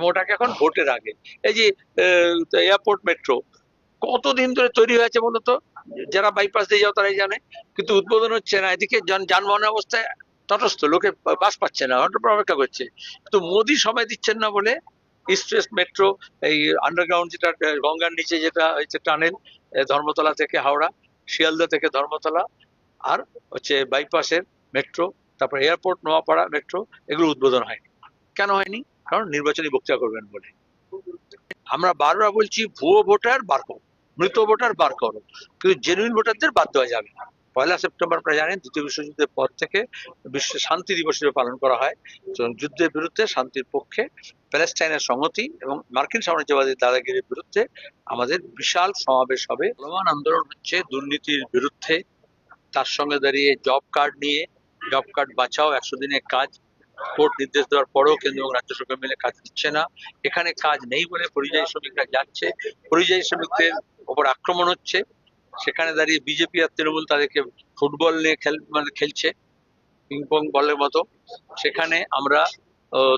এবং ওটাকে এখন ভোটের আগে। এই যে এয়ারপোর্ট মেট্রো, কতদিন ধরে তৈরি হয়েছে বলতো যারা বাইপাস দিয়ে যাও তারাই জানে। কিন্তু উদ্বোধন হচ্ছে না। এদিকে যান- যানবাহনের অবস্থায় তটস্থ, লোকে বাস পাচ্ছে না অটো অপেক্ষা করছে। কিন্তু মোদি সময় দিচ্ছেন না বলে ওয়েস্ট মেট্রো এই আন্ডারগ্রাউন্ড যেটা গঙ্গার নিচে যেটা হচ্ছে টানেল ধর্মতলা থেকে হাওড়া, শিয়ালদা থেকে ধর্মতলা, আর হচ্ছে বাইপাসের মেট্রো তারপর এয়ারপোর্ট নোয়াপাড়া মেট্রো এগুলো উদ্বোধন হয়নি। কেন হয়নি? কারণ নির্বাচনী বক্তৃতা করবেন বলে। আমরা বারবার বলছি, ভুয়ো ভোটার বার করো, মৃত ভোটার বার করো। কিন্তু জেনুইন ভোটারদের বাদ দেওয়া যাবে পয়লা সেপ্টেম্বর আপনারা জানেন, দ্বিতীয় বিশ্বযুদ্ধের পর থেকে বিশ্ব শান্তি দিবস হিসেবে পালন করা হয়। যুদ্ধের বিরুদ্ধে শান্তির পক্ষে প্যালেস্টাইনের সংহতি এবং মার্কিন সাম্রাজ্যবাদী দাদাগিরির বিরুদ্ধে আমাদের বিশাল সমাবেশ হবে। চলমান আন্দোলন হচ্ছে দুর্নীতির বিরুদ্ধে। তার সঙ্গে দাঁড়িয়ে জব কার্ড নিয়ে, জব কার্ড বাঁচাও, একশো দিনের কাজ। কোর্ট নির্দেশ দেওয়ার পরেও কেন্দ্র এবং রাজ্য সরকার মিলে কাজ দিচ্ছে না। এখানে কাজ নেই বলে পরিযায়ী শ্রমিকরা যাচ্ছে। পরিযায়ী শ্রমিকদের ওপর আক্রমণ হচ্ছে। সেখানে দাঁড়িয়ে বিজেপি আর তৃণমূল তাদেরকে ফুটবল নিয়ে খেল মানে খেলছে পিংপং বলের মতো। সেখানে আমরা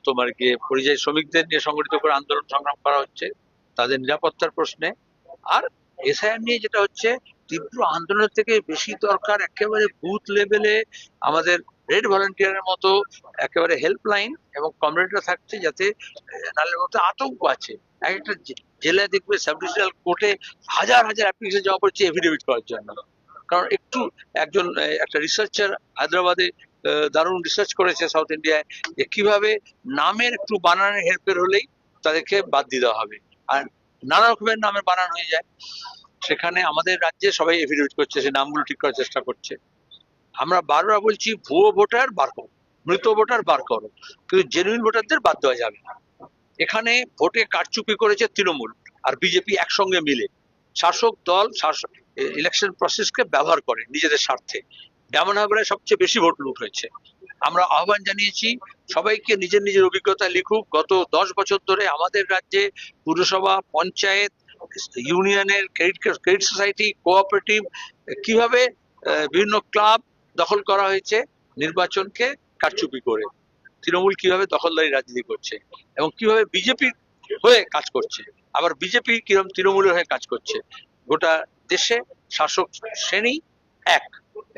তোমার গিয়ে পরিযায়ী শ্রমিকদের নিয়ে সংগঠিত করে আন্দোলন সংগ্রাম করা হচ্ছে। তাদের নিরাপত্তার প্রশ্নে। আর এসআইআর নিয়ে যেটা হচ্ছে, তীব্র আন্দোলনের থেকে বেশি দরকার একেবারে বুথ লেভেলে আমাদের রেড ভলেন্টিয়ারের মতো একেবারে হেল্পলাইন এবং কমরেডরা থাকছে যাতে নাহলে মতো আতঙ্ক আছে। এক একটা জেলায় দেখবে সাব ডিভিশনাল কোর্টে হাজার হাজার অ্যাপ্লিকেশন জমা পড়ছে এফিডেভিট করার জন্য। কারণ একটু একজন একটা রিসার্চার হায়দ্রাবাদে দারুণ রিসার্চ করেছে সাউথ ইন্ডিয়ায় যে কীভাবে নামের একটু বানানের হেরফের হলেই তাদেরকে বাদ দেওয়া হবে। আর নানা রকমের নামের বানান হয়ে যায়। সেখানে আমাদের রাজ্যে সবাই এফিডেভিট করছে, সে নামগুলো ঠিক করার চেষ্টা করছে। আমরা বারবার বলছি, ভুয়ো ভোটার বার করো, মৃত ভোটার বার করো, কিন্তু জেনুইন ভোটারদের বাদ দেওয়া যাবে না। এখানে ভোটে কারচুপি করেছে তৃণমূল আর বিজেপি একসঙ্গে মিলে। শাসক দল শাসক ইলেকশন প্রসেসকে ব্যবহার করে নিজেদের স্বার্থে। এমন হাবড়ায় সবচেয়ে বেশি ভোট লুট হয়েছে। আমরা আহ্বান জানিয়েছি, সবাইকে নিজের নিজের অভিজ্ঞতা লিখুক। গত দশ বছর ধরে আমাদের রাজ্যে পুরসভা, পঞ্চায়েত, ইউনিয়নের ক্রেডিট ক্রেডিট সোসাইটি কোঅপারেটিভ কীভাবে বিভিন্ন ক্লাব দখল করা হয়েছে নির্বাচনকে কারচুপি করে। তৃণমূল কীভাবে দখলদারি রাজনীতি করছে এবং কীভাবে বিজেপি হয়ে কাজ করছে, আবার বিজেপি কীরকম তৃণমূলের হয়ে কাজ করছে, গোটা দেশে শাসক শ্রেণি এক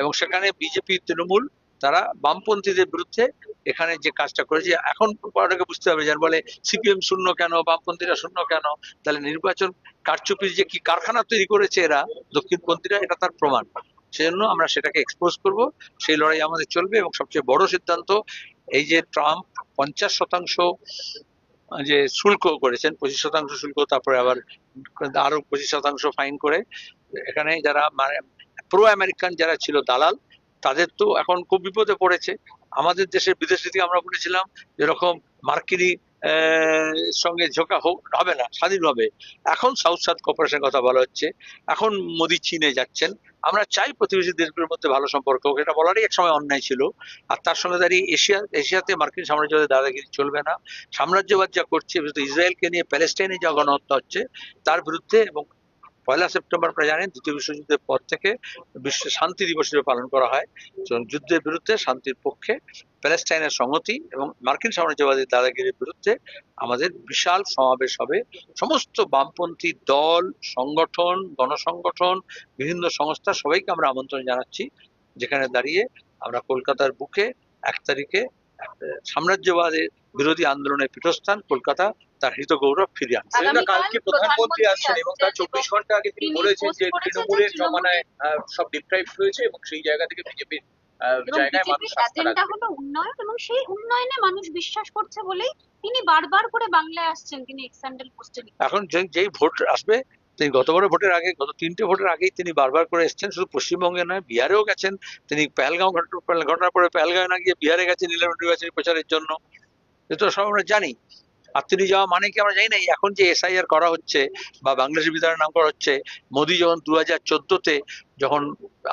এবং সেখানে বিজেপি, তৃণমূল তারা বামপন্থীদের বিরুদ্ধে এখানে যে কাজটা করেছে, এখন অনেকে বুঝতে হবে যার বলে সিপিএম শূন্য কেন, বামপন্থীরা শূন্য কেন, তাহলে নির্বাচন কারচুপির যে কি কারখানা তৈরি করেছে এরা, দক্ষিণপন্থীরা, এটা তার প্রমাণ। সেজন্য আমরা সেটাকে এক্সপোজ করব। সেই লড়াই আমাদের চলবে এবং সবচেয়ে বড় সিদ্ধান্ত এই যে ট্রাম্প পঞ্চাশ শতাংশ যে শুল্ক করেছেন, পঁচিশ শতাংশ শুল্ক, তারপরে আবার আরও পঁচিশ শতাংশ ফাইন করে। এখানে যারা মানে প্রো আমেরিকান যারা ছিল দালাল, তাদের তো এখন খুব বিপদে পড়েছে। আমাদের দেশের বিদেশ নীতি আমরা বলেছিলাম, যেরকম মার্কিনি সঙ্গে ঝোঁকা হবে না, স্বাধীন হবে। এখন সাউথ সাউথ কর্পোরেশনের কথা বলা হচ্ছে। এখন মোদী চীনে যাচ্ছেন। আমরা চাই প্রতিবেশী দেশগুলোর মধ্যে ভালো সম্পর্ক হোক। এটা বলারই এক সময় অন্যায় ছিল। আর তার সঙ্গে দাঁড়িয়ে এশিয়া, এশিয়াতে মার্কিন সাম্রাজ্যবাদের দাদাগিরি চলবে না। সাম্রাজ্যবাদ যা করছে ইসরায়েলকে নিয়ে, প্যালেস্টাইনে যা গণহত্যা হচ্ছে, তার বিরুদ্ধে এবং পয়লা সেপ্টেম্বর আপনারা জানেন দ্বিতীয় বিশ্বযুদ্ধের পর থেকে বিশ্ব শান্তি দিবস হিসেবে পালন করা হয়। যুদ্ধের বিরুদ্ধে শান্তির পক্ষে প্যালেস্টাইনের সংহতি এবং মার্কিন সাম্রাজ্যবাদী দাদাগিরির বিরুদ্ধে আমাদের বিশাল সমাবেশ হবে। সমস্ত বামপন্থী দল, সংগঠন, গণসংগঠন, বিভিন্ন সংস্থা সবাইকে আমরা আমন্ত্রণ জানাচ্ছি। যেখানে দাঁড়িয়ে আমরা কলকাতার বুকে এক তারিখে সাম্রাজ্যবাদের বিরোধী আন্দোলনের পীঠস্থান কলকাতা তার হৃত গৌরব ফিরিয়ে আনছে। কালকে প্রধানমন্ত্রী আসছেন এবং তার চব্বিশ ঘণ্টা আগে তিনি বলেছেন যে তৃণমূলের জমানায় সব ডিপ্রাইভ হয়েছে এবং সেই জায়গা থেকে বিজেপির এবং জায়গায় মানুষ বিজেপির আস্থা এজেন্ডা রাখবে। হলো উন্নয়ন এবং সেই উন্নয়নে মানুষ বিশ্বাস করছে বলেই তিনি বারবার করে বাংলায় আসছেন তিনি এক্সান্ডেল পোস্টে এখন যেই ভোট আসবে তিনি গতবারের ভোটের আগে গত তিনটে ভোটের আগেই তিনি বারবার করে এসেছেন শুধু পশ্চিমবঙ্গে নয় বিহারেও গেছেন। তিনি পেহেলগাঁও ঘটনা ঘটনার পরে পেহেলগাঁও না গিয়ে বিহারে গেছেন নির্বাচনী নির্বাচনী প্রচারের জন্য। এতো সব আমরা জানি। তিনি যাওয়া মানে কি আমরা জানি না এখন যে এসআইআর করা হচ্ছে বা বাংলাদেশের বিধানের নাম করা হচ্ছে, মোদী যখন দু হাজার চোদ্দতে যখন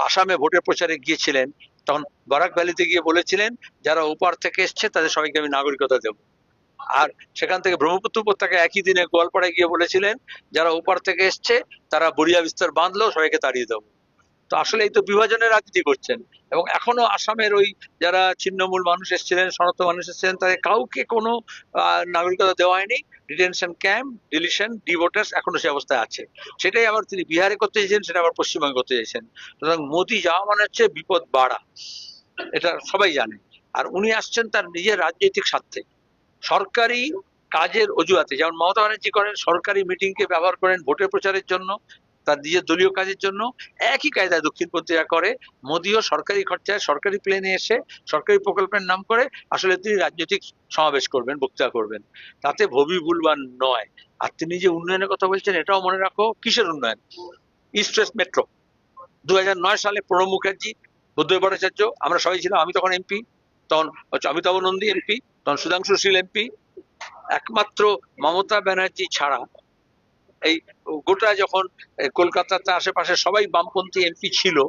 আসামে ভোটের প্রচারে গিয়েছিলেন, তখন বারাক ভ্যালিতে গিয়ে বলেছিলেন, যারা ওপার থেকে এসছে তাদের সবাইকে আমি নাগরিকতা দেবো। আর সেখান থেকে ব্রহ্মপুত্র উপত্যকায় একই দিনে গোয়ালপাড়ায় গিয়ে বলেছিলেন, যারা ওপার থেকে এসছে তারা বড়িয়া বিস্তার বাঁধলেও সবাইকে তাড়িয়ে দেবো। তো আসলে এই তো বিভাজনের রাজনীতি করছেন। এবং এখনও আসামের ওই যারা ছিন্নমূল মানুষ এসেছিলেন শরত মানুষ এসেছিলেন, তাদের কাউকে কোনো নাগরিকতা দেওয়া হয়নি। ডিটেনশন ক্যাম্প, ডিলিশন, ডিভোটার্স এখনও সে অবস্থায় আছে। সেটাই আবার তিনি বিহারে করতে চেয়েছেন সেটা আবার পশ্চিমবঙ্গে করতে চেয়েছেন সুতরাং মোদি যাওয়া মানে হচ্ছে বিপদ বাড়া। এটা সবাই জানে। আর উনি আসছেন তার নিজের রাজনৈতিক স্বার্থে। সরকারি কাজের অজুহাতে, যেমন মমতা ব্যানার্জি করেন, সরকারি মিটিংকে ব্যবহার করেন ভোটের প্রচারের জন্য। তার নিজের দলীয় কাজের জন্য একই কায়দায় দক্ষিণপন্থীরা করে। মোদিও সরকারি খরচায় সরকারি প্লেনে এসে সরকারি প্রকল্পের নাম করে আসলে তিনি রাজনৈতিক সমাবেশ করবেন, বক্তৃতা করবেন। তাতে ভবি ভুলবান নয়। আর তিনি যে উন্নয়নের কথা বলছেন, এটাও মনে রাখো, কিসের উন্নয়ন? ইস্ট ওয়েস্ট মেট্রো দু হাজার নয় সালে প্রণব মুখার্জি বুদ্ধদেব ভট্টাচার্য আমরা সবাই ছিলাম, আমি তখন এমপি তখন অমিতাভ নন্দী এমপি তখন সুধাংশু শীল এমপি একমাত্র মমতা ব্যানার্জি ছাড়া এই গোটা যখন, এই কলকাতাতে আশেপাশে সবাই বামপন্থী এমপি ছিল,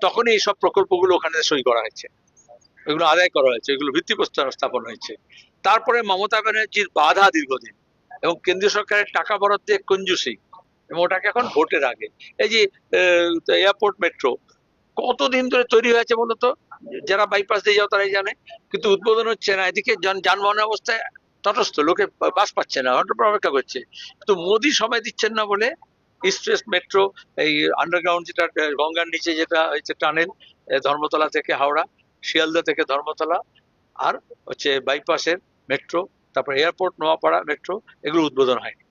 তখনই এই সব প্রকল্পগুলো ওখানে সই করা হয়েছে। এগুলো আদায় করা হয়েছে, এগুলো ভিত্তিপ্রস্তর স্থাপন হয়েছে। তারপরে মমতা ব্যানার্জির বাধা দীর্ঘদিন এবং কেন্দ্রীয় সরকারের টাকা বরাদ্দে কঞ্জুসি এবং ওটাকে এখন ভোটের আগে। এই যে এয়ারপোর্ট মেট্রো, কতদিন ধরে তৈরি হয়েছে বলতো? যারা বাইপাস দিয়ে যাও তারাই জানে। কিন্তু উদ্বোধন হচ্ছে না। এদিকে যান- যানবাহনের অবস্থায় তটস্থ, লোকে বাস পাচ্ছে না ঘণ্টা অপেক্ষা করছে। কিন্তু মোদি সময় দিচ্ছেন না বলে ওয়েস্ট মেট্রো এই আন্ডারগ্রাউন্ড যেটা গঙ্গার নিচে যেটা হচ্ছে টানেল ধর্মতলা থেকে হাওড়া, শিয়ালদা থেকে ধর্মতলা, আর হচ্ছে বাইপাসের মেট্রো তারপর এয়ারপোর্ট নোয়াপাড়া মেট্রো এগুলো উদ্বোধন হয়নি।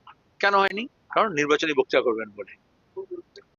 কেন হয়নি? কারণ নির্বাচনী বক্তৃতা করবেন বলে।